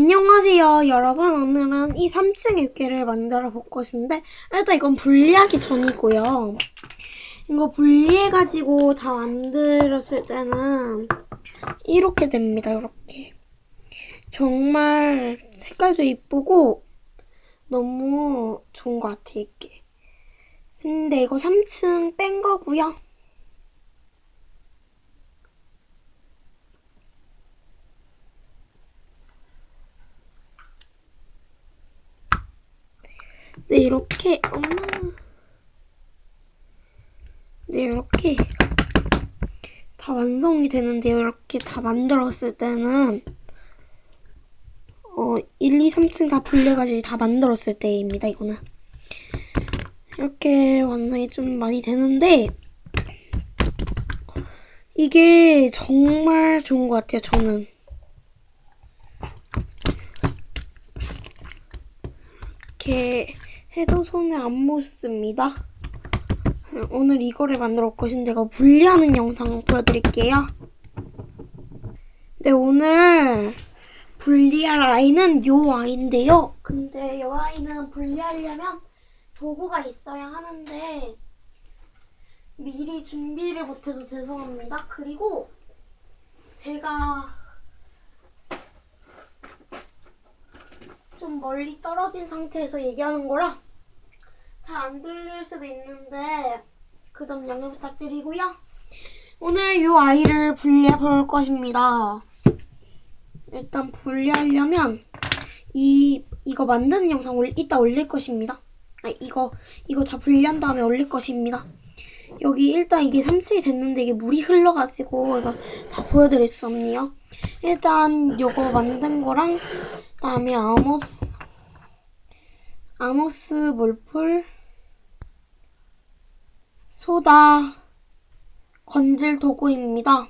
안녕하세요 여러분. 오늘은 이 3층 육개를 만들어 볼 것인데 일단 이건 분리하기 전이고요. 이거 분리해가지고 다 만들었을 때는 이렇게 됩니다 이렇게. 정말 색깔도 이쁘고 너무 좋은 것 같아 이게. 근데 이거 3층 뺀 거고요 네, 이렇게, 엄마. 네, 이렇게 다 완성이 되는데요. 이렇게 다 만들었을 때는, 어, 1, 2, 3층 다 분리해가지고 다 만들었을 때입니다, 이거는. 이렇게 완성이 좀 많이 되는데, 이게 정말 좋은 것 같아요, 저는. 이렇게 해도 손에 안 묻습니다. 오늘 이거를 만들어 올 것인데 이거 분리하는 영상 보여드릴게요. 네, 오늘 분리할 아이는 요 아이인데요. 근데 요 아이는 분리하려면 도구가 있어야 하는데 미리 준비를 못해서 죄송합니다. 그리고 제가 좀 멀리 떨어진 상태에서 얘기하는 거라 잘 안 들릴 수도 있는데 그 점 양해 부탁드리고요. 오늘 이 아이를 분리해 볼 것입니다. 일단 분리하려면 이 이거 만드는 영상 올, 이따 올릴 것입니다. 아, 이거 이거 다 분리한 다음에 올릴 것입니다. 여기 일단 이게 3층이 됐는데 이게 물이 흘러가지고 이거 다 보여드릴 수 없네요. 일단 요거 만든 거랑 그다음에 아모스 아모스 몰풀 소다 건질 도구입니다.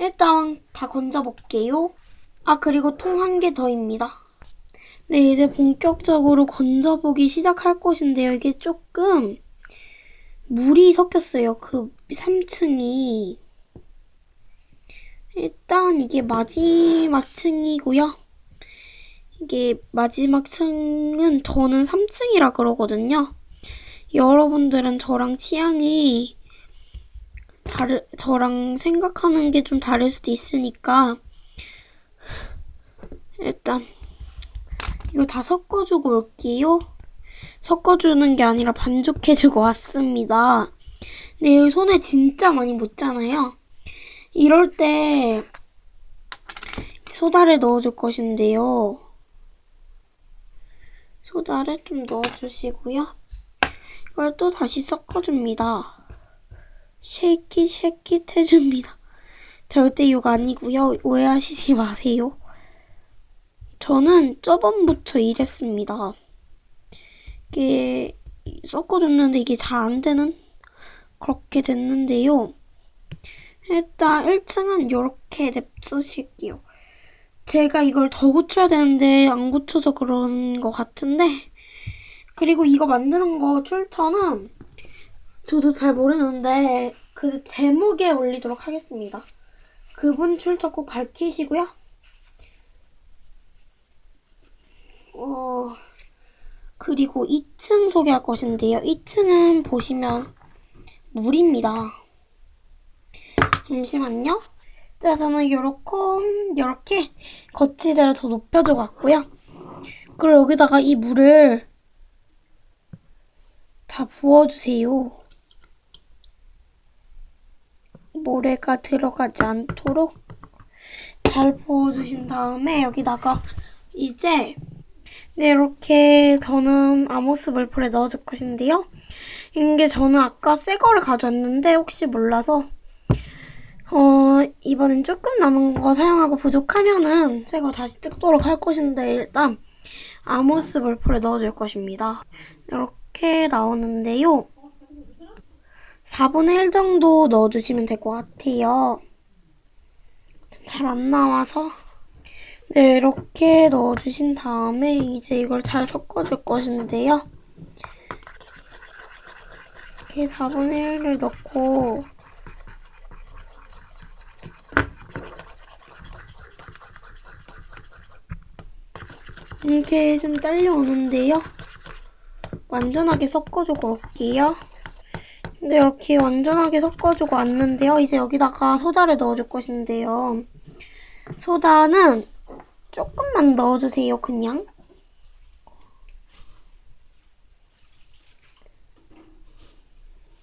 일단 다 건져 볼게요. 아 그리고 통 한 개 더입니다. 네 이제 본격적으로 건져 보기 시작할 것인데요. 이게 조금 물이 섞였어요. 그 3층이 일단 이게 마지막 층이고요. 이게 마지막 층은 저는 3층이라 그러거든요. 여러분들은 저랑 취향이 다르, 저랑 생각하는 게 좀 다를 수도 있으니까 일단 이거 다 섞어주고 올게요. 섞어주는 게 아니라 반죽해주고 왔습니다. 근데 손에 진짜 많이 묻잖아요. 이럴 때 소다를 넣어줄 것인데요. 소다를 좀 넣어주시고요. 이걸 또 다시 섞어줍니다. 쉐이킷 쉐이킷 해줍니다. 절대 이거 아니고요. 오해하시지 마세요. 저는 저번부터 이랬습니다. 이게 섞어줬는데 이게 잘 안 되는 그렇게 됐는데요. 일단 1층은 이렇게 냅두실게요. 제가 이걸 더 고쳐야 되는데 안 고쳐서 그런 것 같은데 그리고 이거 만드는 거 출처는 저도 잘 모르는데 그 제목에 올리도록 하겠습니다. 그분 출처 꼭 밝히시고요. 어 그리고 2층 소개할 것인데요. 2층은 보시면 물입니다. 잠시만요. 자, 저는 요렇게, 요렇게 거치대를 더 높여줘 갖고요. 그리고 여기다가 이 물을 다 부어주세요. 모래가 들어가지 않도록 잘 부어주신 다음에 여기다가 이제 네, 이렇게 저는 아모스 물풀에 넣어줄 것인데요. 이게 저는 아까 새 거를 가져왔는데 혹시 몰라서 어, 이번엔 조금 남은 거 사용하고 부족하면은 새 거 다시 뜯도록 할 것인데 일단 아모스 물풀에 넣어줄 것입니다. 이렇게 나오는데요. 4분의 1 정도 넣어주시면 될 것 같아요. 잘 안 나와서 네, 이렇게 넣어주신 다음에 이제 이걸 잘 섞어줄 것인데요. 이렇게 4분의 1을 넣고 이렇게 좀 딸려오는데요. 완전하게 섞어주고 올게요. 근데 이렇게 완전하게 섞어주고 왔는데요. 이제 여기다가 소다를 넣어줄 것인데요. 소다는 조금만 넣어주세요, 그냥.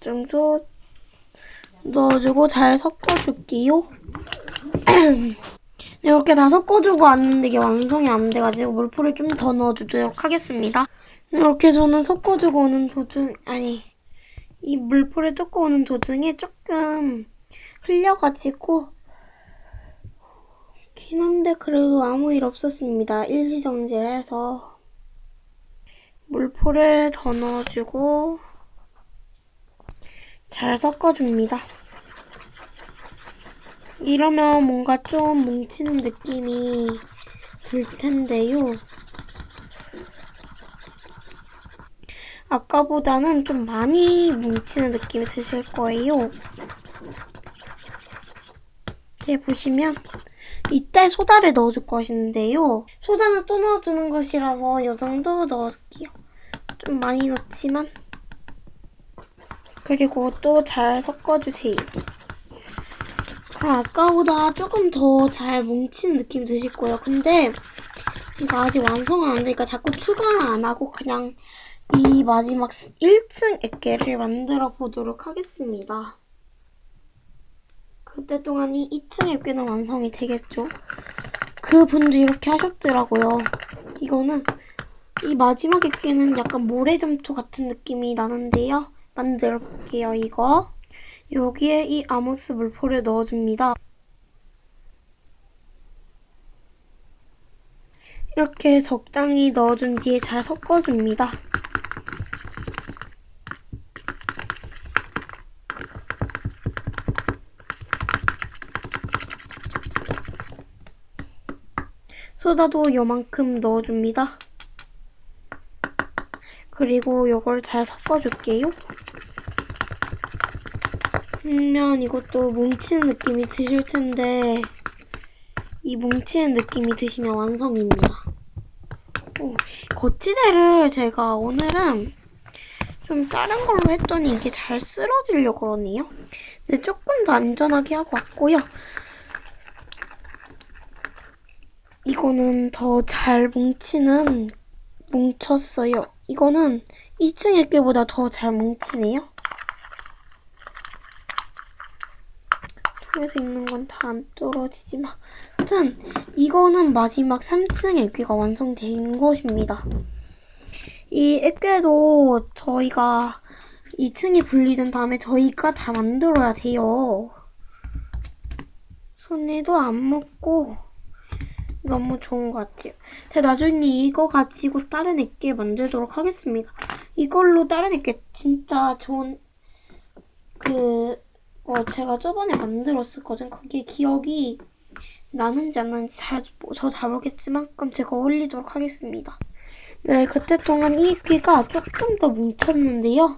이 정도 넣어주고 잘 섞어줄게요. 네, 이렇게 다 섞어주고 왔는데 이게 완성이 안 돼가지고 물풀을 좀 더 넣어주도록 하겠습니다. 네, 이렇게 저는 섞어주고 오는 도중, 아니, 이 물풀을 뜯고 오는 도중에 조금 흘려가지고 긴 한데 그래도 아무 일 없었습니다. 일시정지를 해서 물풀을 더 넣어주고 잘 섞어줍니다. 이러면 뭔가 좀 뭉치는 느낌이 들 텐데요. 아까보다는 좀 많이 뭉치는 느낌이 드실 거예요. 이렇게 보시면 이때 소다를 넣어줄 것인데요. 소다는 또 넣어주는 것이라서 이 정도 넣을게요. 좀 많이 넣지만 그리고 또 잘 섞어주세요. 그럼 아까보다 조금 더 잘 뭉치는 느낌이 드실 거예요. 근데 이거 아직 완성은 안 되니까 자꾸 추가는 안 하고 그냥 이 마지막 1층 액계를 만들어 보도록 하겠습니다. 그때 동안 이 2층 액계는 완성이 되겠죠? 그분도 이렇게 하셨더라고요. 이거는 이 마지막 액계는 약간 모래점토 같은 느낌이 나는데요. 만들어 볼게요, 이거. 여기에 이 아모스 물포를 넣어줍니다. 이렇게 적당히 넣어준 뒤에 잘 섞어줍니다. 소다도 요만큼 넣어줍니다. 그리고 이걸 잘 섞어줄게요. 그러면 이것도 뭉치는 느낌이 드실 텐데 이 뭉치는 느낌이 드시면 완성입니다. 오, 거치대를 제가 오늘은 좀 다른 걸로 했더니 이게 잘 쓸어지려고 그러네요. 근데 조금 더 안전하게 하고 왔고요. 이거는 더 잘 뭉치는 뭉쳤어요. 이거는 2층의 게보다 더 잘 뭉치네요. 통에서 있는 건 다 안 떨어지지만 아무튼 이거는 마지막 3층 액괴가 완성된 것입니다. 이 액괴도 저희가 2층이 분리된 다음에 저희가 다 만들어야 돼요. 손에도 안 묻고 너무 좋은 것 같아요. 제가 나중에 이거 가지고 다른 액괴 만들도록 하겠습니다. 이걸로 다른 액괴 진짜 좋은 그 어, 제가 저번에 만들었었거든. 그게 기억이 나는지 안 나는지 잘, 저잘 모르겠지만, 그럼 제가 올리도록 하겠습니다. 네, 그때 동안 이 액기가 조금 더 뭉쳤는데요.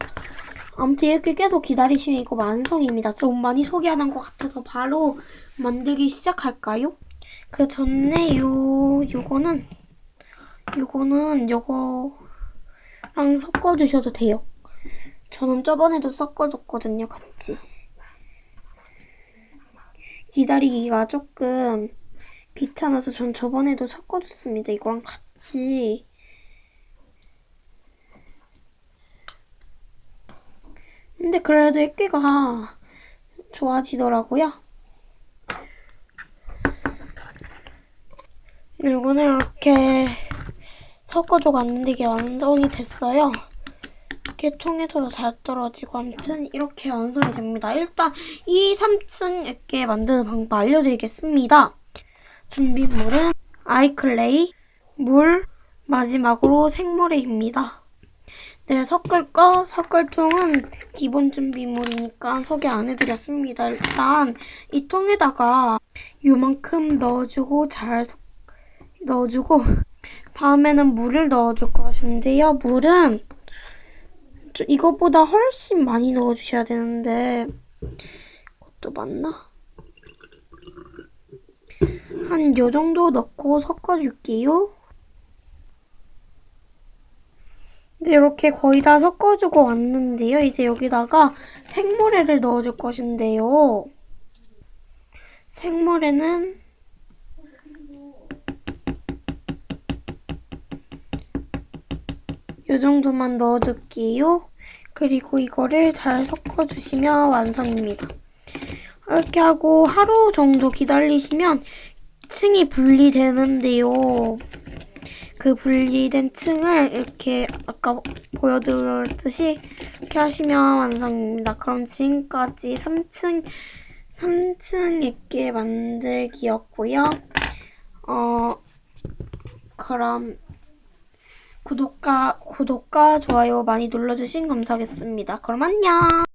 아무튼 이렇게 계속 기다리시면 이거 완성입니다. 좀 많이 소개 안 한 것 같아서 바로 만들기 시작할까요? 그 전에 요, 요거는, 요거는 요거랑 섞어 주셔도 돼요. 저는 저번에도 섞어줬거든요, 같이. 기다리기가 조금 귀찮아서 전 저번에도 섞어줬습니다. 이거랑 같이. 근데 그래도 액괴가 좋아지더라고요. 이거는 이렇게 섞어줘 갔는데 이게 완성이 됐어요. 이렇게 통에서도 잘 떨어지고 아무튼 이렇게 완성이 됩니다. 일단 이 3층 액게 만드는 방법 알려드리겠습니다. 준비물은 아이클레이, 물, 마지막으로 생모래입니다. 네, 섞을 거, 섞을 통은 기본 준비물이니까 소개 안 해드렸습니다. 일단 이 통에다가 요만큼 넣어주고 잘 섞, 넣어주고 다음에는 물을 넣어줄 것인데요. 물은 이것보다 훨씬 많이 넣어주셔야 되는데 그것도 맞나? 한 요 정도 넣고 섞어줄게요. 네, 이렇게 거의 다 섞어주고 왔는데요. 이제 여기다가 생모래를 넣어줄 것인데요. 생모래는 이 정도만 넣어줄게요. 그리고 이거를 잘 섞어주시면 완성입니다. 이렇게 하고 하루 정도 기다리시면 층이 분리되는데요. 그 분리된 층을 이렇게 아까 보여드렸듯이 이렇게 하시면 완성입니다. 그럼 지금까지 3층 3층 있게 만들기였고요. 어 그럼 구독과 구독과 좋아요 많이 눌러주신 감사하겠습니다. 그럼 안녕.